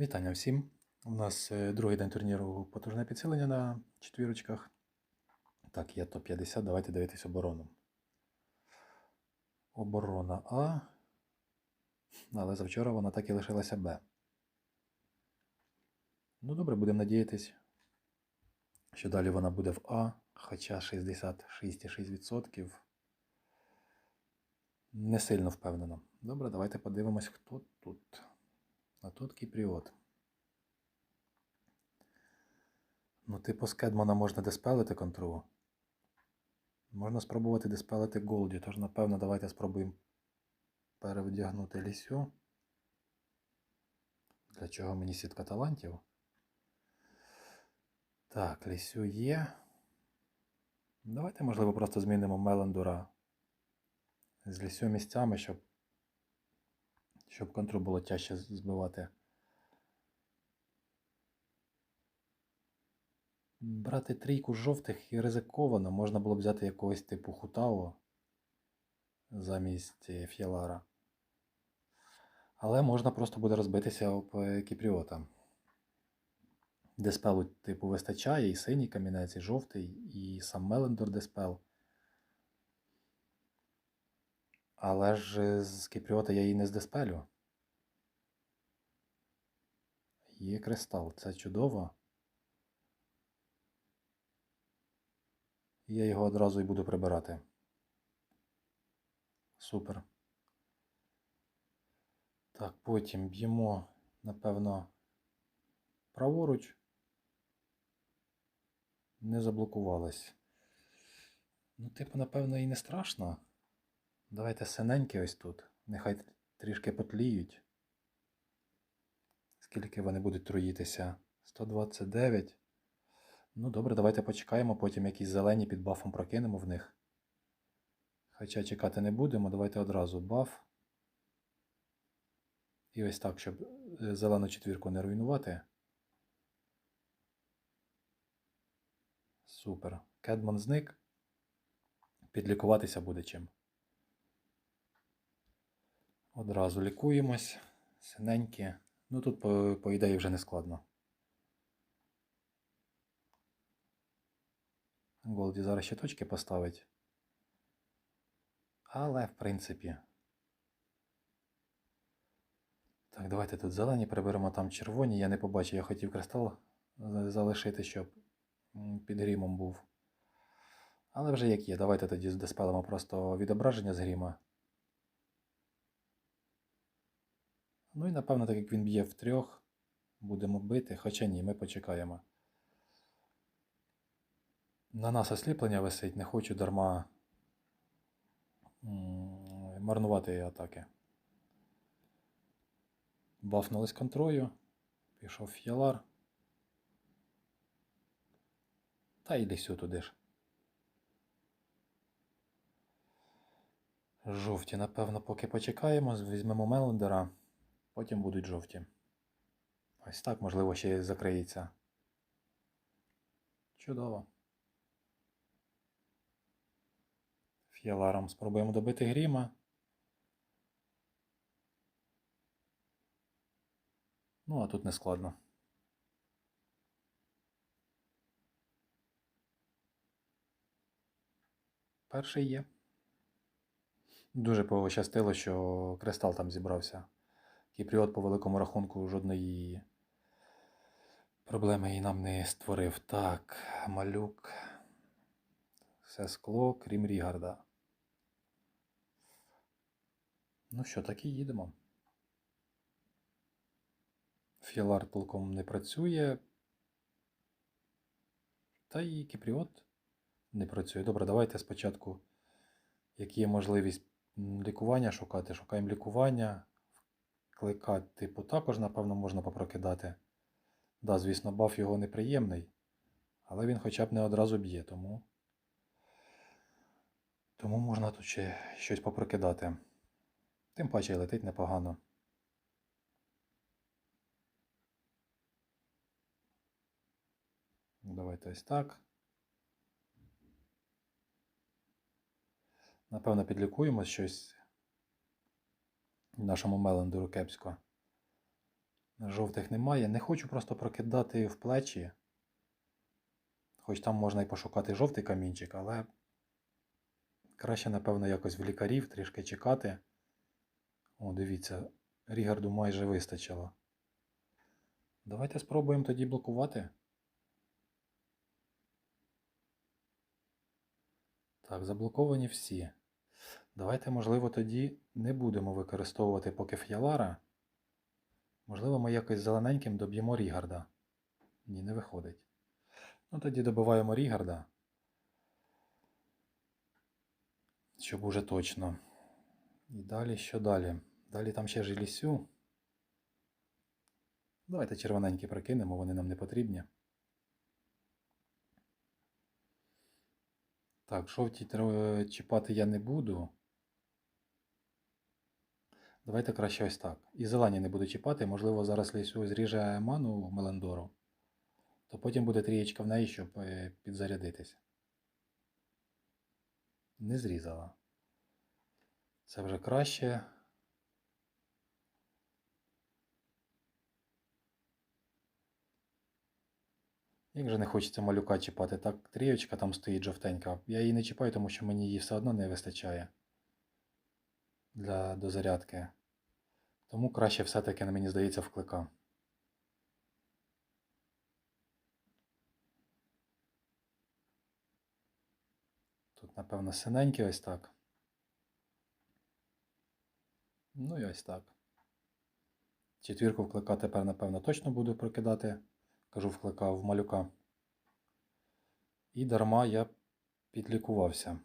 Вітання всім. У нас е, другий день турніру потужне підсилення на четвірочках. Так, є топ-50. Давайте дивитись оборону. Оборона А. Але завчора вона так і лишилася Б. Ну добре, будемо надіятись, що далі вона буде в А, хоча 66,6% не сильно впевнено. Добре, давайте подивимось, хто тут. А тут Кіпріот. Ну, типу, з Кедмана можна диспелити контру. Можна спробувати диспелити Голді, тож, напевно, давайте спробуємо перевдягнути лісю. Для чого мені сітка талантів? Так, лісю є. Давайте, можливо, просто змінимо Мелендура з лісю місцями, щоб щоб контру було тяжче збивати. Брати трійку жовтих і ризиковано. Можна було б взяти якогось типу Хутао замість е, Ф'єлара. Але можна просто буде розбитися об е, Кіпріота. Диспелу, типу, вистачає, і синій камінець, і жовтий, і сам Мелендор диспел. Але ж з Кіпріота я її не здиспелю. Є кристал, це чудово. Я його одразу і буду прибирати. Супер. Так, потім б'ємо, напевно, праворуч. Не заблокувалось. Ну, типу, напевно, і не страшно. Давайте синенькі ось тут. Нехай трішки потліють. Скільки вони будуть труїтися? 129. Ну, добре, давайте почекаємо, потім якісь зелені під бафом прокинемо в них. Хоча чекати не будемо, давайте одразу баф. І ось так, щоб е, зелену четвірку не руйнувати. Супер. Кедман зник. Підлікуватися буде чим. Одразу лікуємось. Синенькі. Ну тут, по, по ідеї, вже не складно. Голді зараз ще точки поставить. Але, в принципі. Так, давайте тут зелені приберемо, там червоні. Я не побачив, я хотів кристал залишити, щоб під грімом був. Але вже як є. Давайте тоді диспелимо просто відображення з гріма. Ну і напевно, так як він б'є в трьох, будемо бити, хоча ні, ми почекаємо. На нас осліплення висить, не хочу дарма марнувати атаки. Бафнулись контрою, пішов ф'ялар. Та й лісю туди ж. Жовті, напевно, поки почекаємо, візьмемо Мелендера, потім будуть жовті. Ось так, можливо, ще закриється. Чудово. Фіаларом спробуємо добити гріма. Ну, а тут не складно. Перший є. Дуже пощастило, що кристал там зібрався. Кіпріот по великому рахунку жодної проблеми і нам не створив. Так, малюк. Все скло, крім Рігарда. Ну що, так і їдемо. Фіалар толком не працює. Та і Кіпріот не працює. Добре, давайте спочатку, як є можливість лікування шукати. Шукаємо лікування. Кликати, типу, також, напевно, можна попрокидати. Да, звісно, баф його неприємний, але він хоча б не одразу б'є, тому. Тому можна тут ще щось попрокидати. Тим паче летить непогано. Давайте ось так. Напевно, підлікуємо щось нашому Мелендеру кепсько. Жовтих немає. Не хочу просто прокидати в плечі. Хоч там можна і пошукати жовтий камінчик, але краще, напевно, якось в лікарів трішки чекати. О, дивіться, Рігарду майже вистачило. Давайте спробуємо тоді блокувати. Так, заблоковані всі. Давайте, можливо, тоді не будемо використовувати поки ф'ялара. Можливо, ми якось зелененьким доб'ємо Рігарда. Ні, не виходить. Ну, тоді добиваємо Рігарда. Щоб уже точно. І далі що далі? Далі там ще ж лісю. Давайте червоненькі прокинемо, вони нам не потрібні. Так, жовті тро- чіпати я не буду. Давайте краще ось так. І зелені не буду чіпати. Можливо, зараз лісю зріже ману Меландору. То потім буде трієчка в неї, щоб е, підзарядитися. Не зрізала. Це вже краще. Як же не хочеться малюка чіпати, так трієчка там стоїть жовтенька. Я її не чіпаю, тому що мені її все одно не вистачає для дозарядки. Тому краще все-таки, мені здається, вклика. Тут, напевно, синенький ось так. Ну і ось так. Четвірку вклика тепер, напевно, точно буду прокидати. Кажу, вкликав в малюка. І дарма я підлікувався.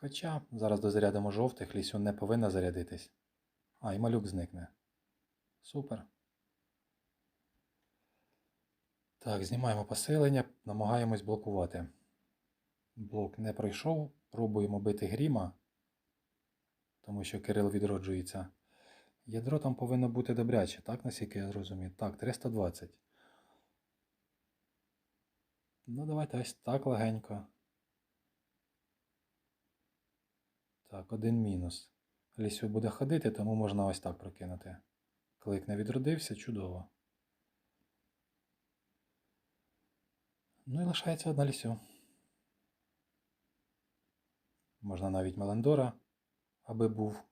Хоча зараз дозарядимо жовтих, лісю не повинна зарядитись. А, і малюк зникне. Супер. Так, знімаємо посилення, намагаємось блокувати. Блок не пройшов. Пробуємо бити гріма, тому що Кирил відроджується. Ядро там повинно бути добряче, так, наскільки я зрозумів? Так, 320. Ну, давайте ось так легенько. Так, один мінус. Лісю буде ходити, тому можна ось так прокинути. Клик не відродився, чудово. Ну і лишається одна лісю. Можна навіть Меландора, аби був.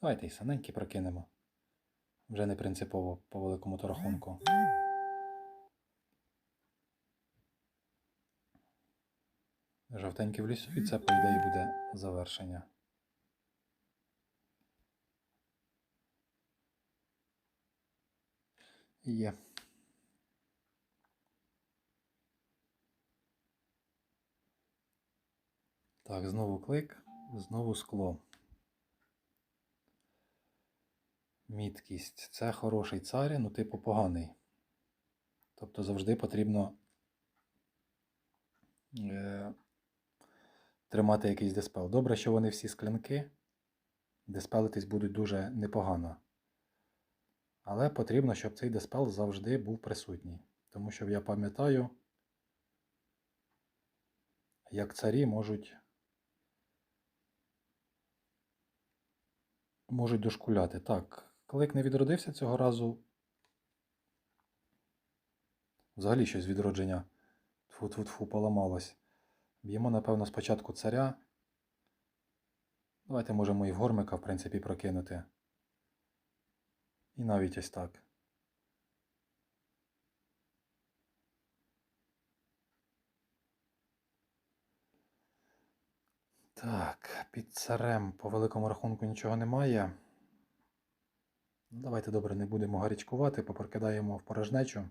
Давайте і саненькі прокинемо. Вже не принципово по великому то рахунку. Жовтенький в лісу, і це, по ідеї, буде завершення. Є. Так, знову клик, знову скло. Міткість. Це хороший цар, ну типу поганий. Тобто завжди потрібно е, тримати якийсь диспел. Добре, що вони всі склянки. Диспелитись будуть дуже непогано. Але потрібно, щоб цей диспел завжди був присутній. Тому що я пам'ятаю, як царі можуть можуть дошкуляти. Так, клик не відродився цього разу. Взагалі щось відродження тфу-тфу-тфу поламалось. Б'ємо, напевно, спочатку царя. Давайте можемо і в гормика, в принципі, прокинути. І навіть ось так. Так, під царем по великому рахунку нічого немає. Ну, Давайте добре не будемо гарячкувати, попрокидаємо в порожнечу.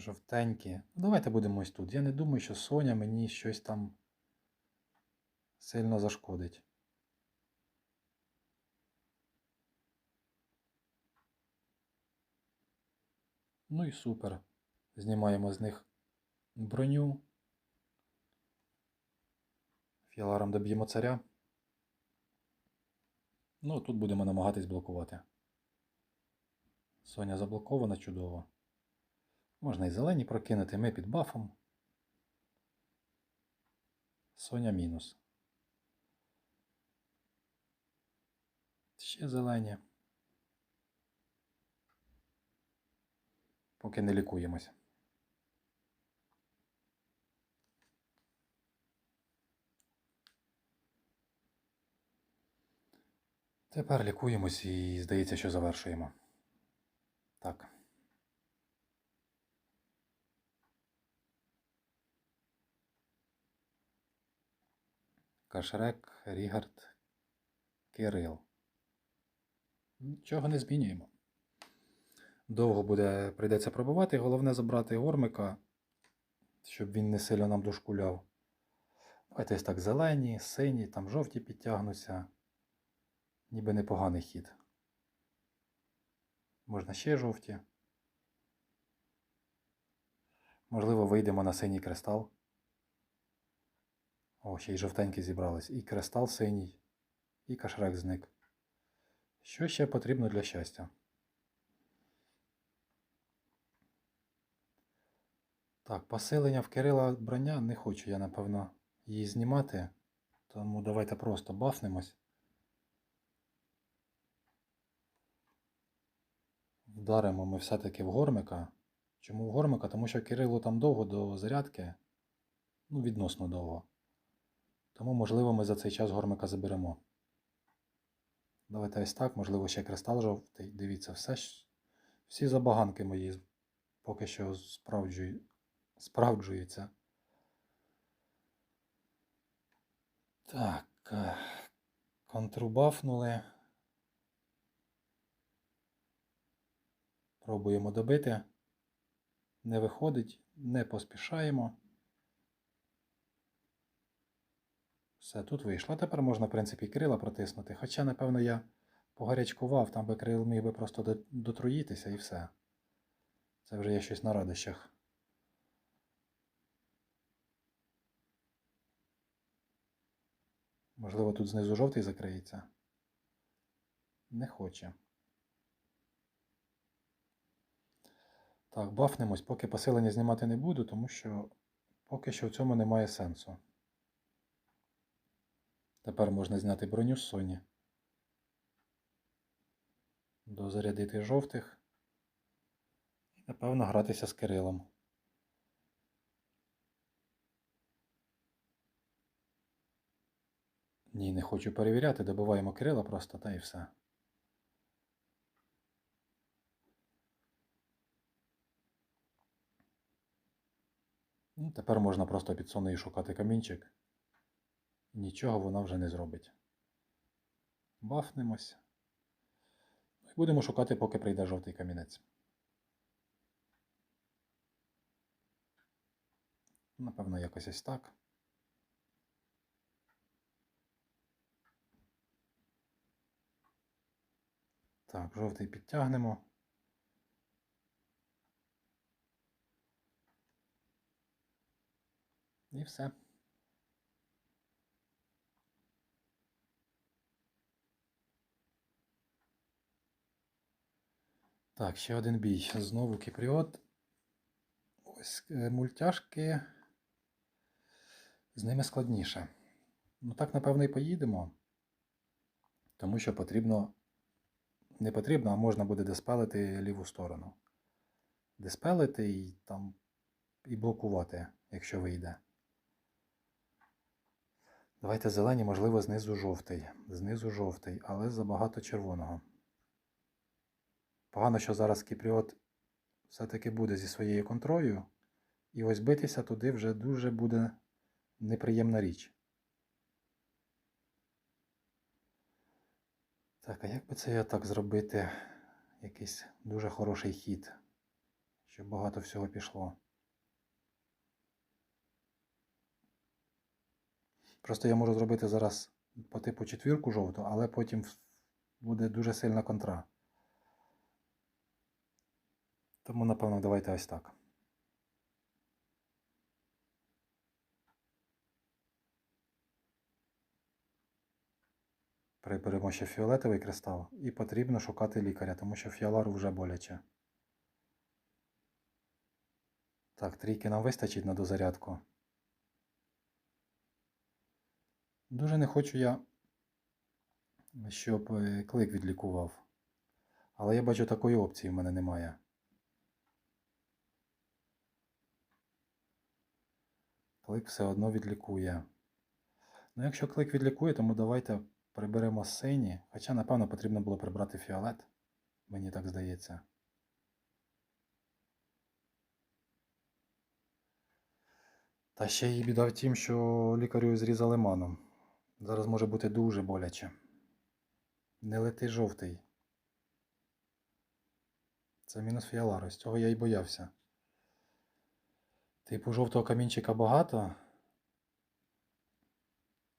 Жовтенькі. Ну, давайте будемо ось тут. Я не думаю, що Соня мені щось там сильно зашкодить. Ну і супер. Знімаємо з них броню. Фіаларом доб'ємо царя. Ну, тут будемо намагатись блокувати. Соня заблокована чудово. Можна і зелені прокинути, ми під бафом. Соня мінус. Ще зелені. Поки не лікуємося. Тепер лікуємось і здається, що завершуємо. Так. Кашрек, Рігард, Кирил. Нічого не змінюємо. Довго буде, прийдеться пробувати. Головне забрати гормика, щоб він не сильно нам дошкуляв. Давайте ось так зелені, сині, там жовті підтягнуться. Ніби непоганий хід. Можна ще жовті. Можливо, вийдемо на синій кристал. О, ще й жовтенькі зібрались. І кристал синій, і кашрек зник. Що ще потрібно для щастя? Так, посилення в Кирила броня не хочу я, напевно, її знімати. Тому давайте просто бафнемось. Вдаримо ми все-таки в гормика. Чому в гормика? Тому що Кирилу там довго до зарядки. Ну, відносно довго. Тому, можливо, ми за цей час гормика заберемо. Давайте ось так, можливо, ще кристал жовтий. Дивіться, все, ж- всі забаганки мої поки що справджую, справджуються. Так. е, Контрубафнули. Пробуємо добити. Не виходить, не поспішаємо. Все, тут вийшло. Тепер можна, в принципі, крила протиснути. Хоча, напевно, я погарячкував, там би крил міг би просто дотруїтися і все. Це вже є щось на радощах. Можливо, тут знизу жовтий закриється. Не хоче. Так, бафнемось, поки посилення знімати не буду, тому що поки що в цьому немає сенсу. Тепер можна зняти броню з Соні. Дозарядити жовтих. І, напевно, гратися з Кирилом. Ні, не хочу перевіряти, добиваємо Кирила просто та і все. Ну, тепер можна просто під сонею шукати камінчик. Нічого вона вже не зробить. Бафнемось. Ну, І будемо шукати, поки прийде жовтий камінець. Напевно, якось ось так. Так, жовтий підтягнемо. І все. Так, ще один бій. Знову кіпріот. Ось е, мультяшки. З ними складніше. Ну так, напевно, і поїдемо. Тому що потрібно. Не потрібно, а можна буде диспелити ліву сторону. Диспелити і там і блокувати, якщо вийде. Давайте зелені, можливо, знизу жовтий. Знизу жовтий, але забагато червоного. Погано, що зараз Кіпріот все-таки буде зі своєю контрою. І ось битися туди вже дуже буде неприємна річ. Так, а як би це я так зробити? Якийсь дуже хороший хід, щоб багато всього пішло. Просто я можу зробити зараз по типу четвірку жовту, але потім буде дуже сильна контра. Тому, напевно, давайте ось так. В Давай беремо ще фіолетовий кристал і потрібно шукати лікаря, тому що фіалару вже боляче. Так, трійки нам вистачить на дозарядку. Дуже не хочу я, щоб е, клик відлікував. Але я бачу такої опції в мене немає. Клик все одно відлікує. Ну, якщо клик відлікує, тому давайте приберемо сині. Хоча, напевно, потрібно було прибрати фіолет. Мені так здається. Та ще й біда в тім, що лікарю зрізали маном. Зараз може бути дуже боляче. Не лети жовтий. Це мінус фіалару. З цього я й боявся. Типу жовтого камінчика багато.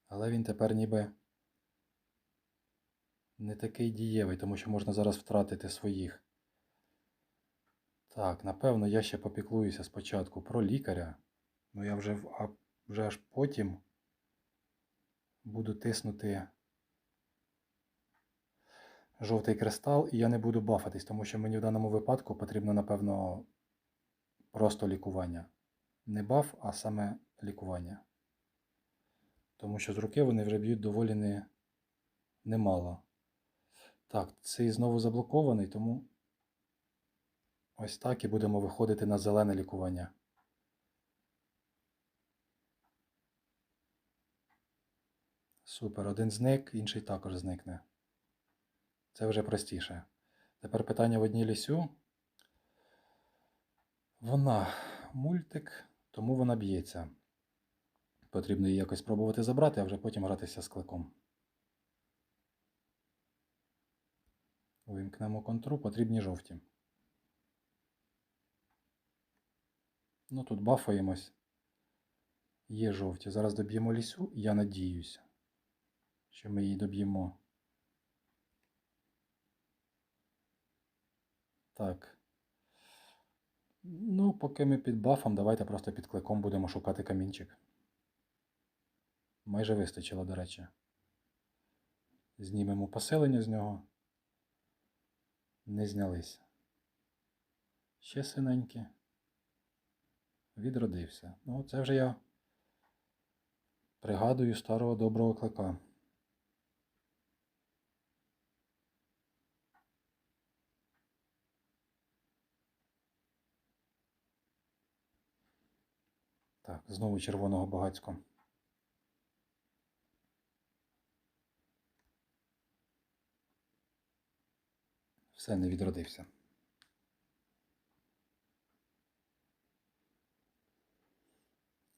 Але він тепер ніби не такий дієвий, тому що можна зараз втратити своїх. Так, напевно, я ще попіклуюся спочатку про лікаря. Ну я вже, а вже аж потім буду тиснути жовтий кристал, і я не буду бафатись, тому що мені в даному випадку потрібно, напевно, просто лікування. Не баф, а саме лікування. Тому що з руки вони вже б'ють доволі не, немало. Так, цей знову заблокований, тому ось так і будемо виходити на зелене лікування. Супер, один зник, інший також зникне. Це вже простіше. Тепер питання в одній лісю. Вона мультик, тому вона б'ється. Потрібно її якось спробувати забрати, а вже потім гратися з кликом. Вимкнемо контру, потрібні жовті. Ну тут бафаємось. Є жовті. Зараз доб'ємо лісю, я надіюся, що ми її доб'ємо. Так. Ну, поки ми під бафом, давайте просто під кликом будемо шукати камінчик. Майже вистачило, до речі. Знімемо поселення з нього. Не знялися. Ще синенькі. Відродився. Ну, це вже я пригадую старого доброго клика. Так, знову червоного багацько. Все, не відродився.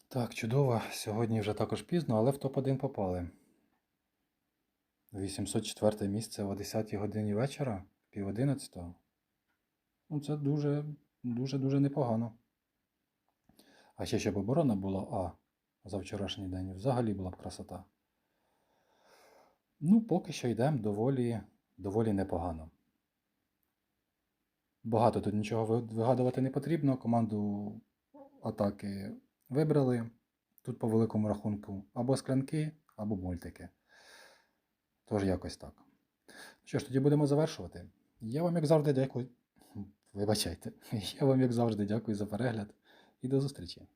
Так, чудово. Сьогодні вже також пізно, але в топ-1 попали. 804 місце о 10 годині вечора, пів 11. Ну, це дуже, дуже, дуже непогано. А ще щоб оборона була А за вчорашній день, взагалі була б красота. Ну, поки що йдемо доволі, доволі непогано. Багато тут нічого вигадувати не потрібно. Команду атаки вибрали. Тут по великому рахунку або склянки, або мультики. Тож якось так. Що ж, тоді будемо завершувати. Я вам, як завжди, дякую. Вибачайте. Я вам, як завжди, дякую за перегляд і до зустрічі.